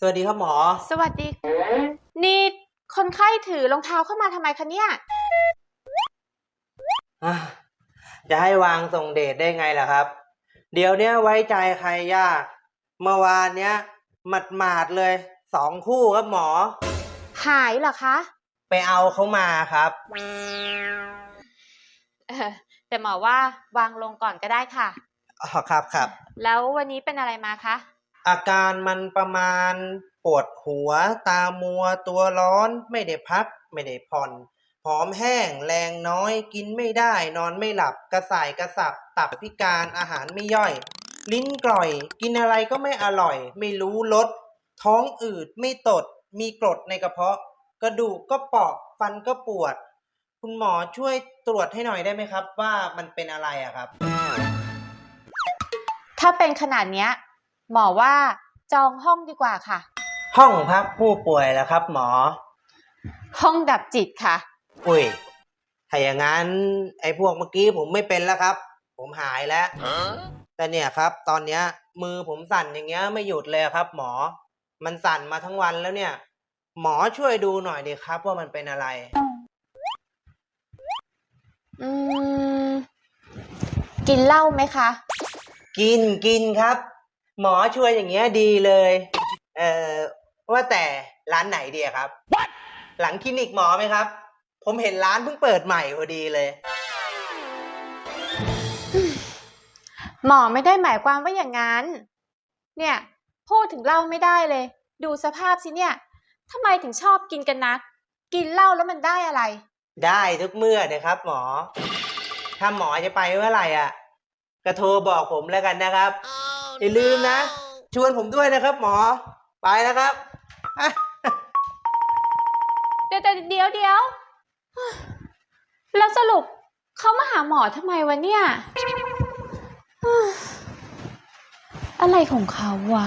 สวัสดีครับหมอ สวัสดี นี่คนไข้ถือรองเท้าเข้ามาทำไมคะเนี่ย อะจะให้วางส่งเดชได้ไงล่ะครับ เดี๋ยวเนี้ยไว้ใจใครยาก เมื่อวานเนี้ยหมัดหมาดๆเลยสองคู่ครับหมอ หายเหรอคะไปเอาเขามาครับ เออแต่หมอว่าวางลงก่อนก็ได้ค่ะ อ๋อครับครับ แล้ววันนี้เป็นอะไรมาคะ อาการมันประมาณ ปวดหัว ตามัว ตัวร้อน ไม่ได้พัก ไม่ได้ผ่อนผอมแห้ง แรงน้อย กินไม่ได้ นอนไม่หลับ กระส่ายกระสับ ตับพิการ อาหารไม่ย่อย ลิ้นกร่อย กินอะไรก็ไม่อร่อย ไม่รู้รส ท้องอืด ไม่ตด มีกรดในกระเพาะ กระดูกก็เปราะ ฟันก็ปวด คุณหมอช่วยตรวจให้หน่อยได้ไหมครับ ว่ามันเป็นอะไรอะครับ ถ้าเป็นขนาดเนี้ย หมอว่าจองห้องดีกว่าค่ะ ห้องพักผู้ป่วยแล้วครับ หมอ ห้องดับจิตค่ะ อุ้ยถ้าอย่างนั้น ไอ้พวกเมื่อกี้ผมไม่เป็นแล้วครับ ผมหายแล้ว แต่เนี่ยครับ ตอนเนี้ย มือผมสั่นอย่างเงี้ยไม่หยุดเลยครับ หมอ มันสั่นมาทั้งวันแล้วเนี่ย หมอช่วยดูหน่อยดีครับ ว่ามันเป็นอะไร อืม กินเหล้าไหมคะ กินกินครับ หมอช่วยอย่างเงี้ยดีเลย เอ่อว่าแต่ร้านไหนดีอะครับหลังคลินิกหมอไหมครับ ผมเห็นร้านเพิ่งเปิดใหม่พอดีเลย หมอไม่ได้หมายความว่าอย่างนั้น เนี่ย พูดถึงเหล้าไม่ได้เลย ดูสภาพสิเนี่ยทำไมถึงชอบกินกันนัก กินเหล้าแล้วมันได้อะไร ได้ทุกเมื่อนะครับ หมอ ถ้าหมอจะไปเมื่อไหร่อะ ก็โทรบอกผมแล้วกันนะครับ อย่าลืมนะ ชวนผมด้วยนะครับ หมอ ไปแล้วครับเดี๋ยวแต่เดี๋ยวเดี๋ยวแล้วสรุปเขามาหาหมอทำไมวะเนี่ย อะไรของเขาวะ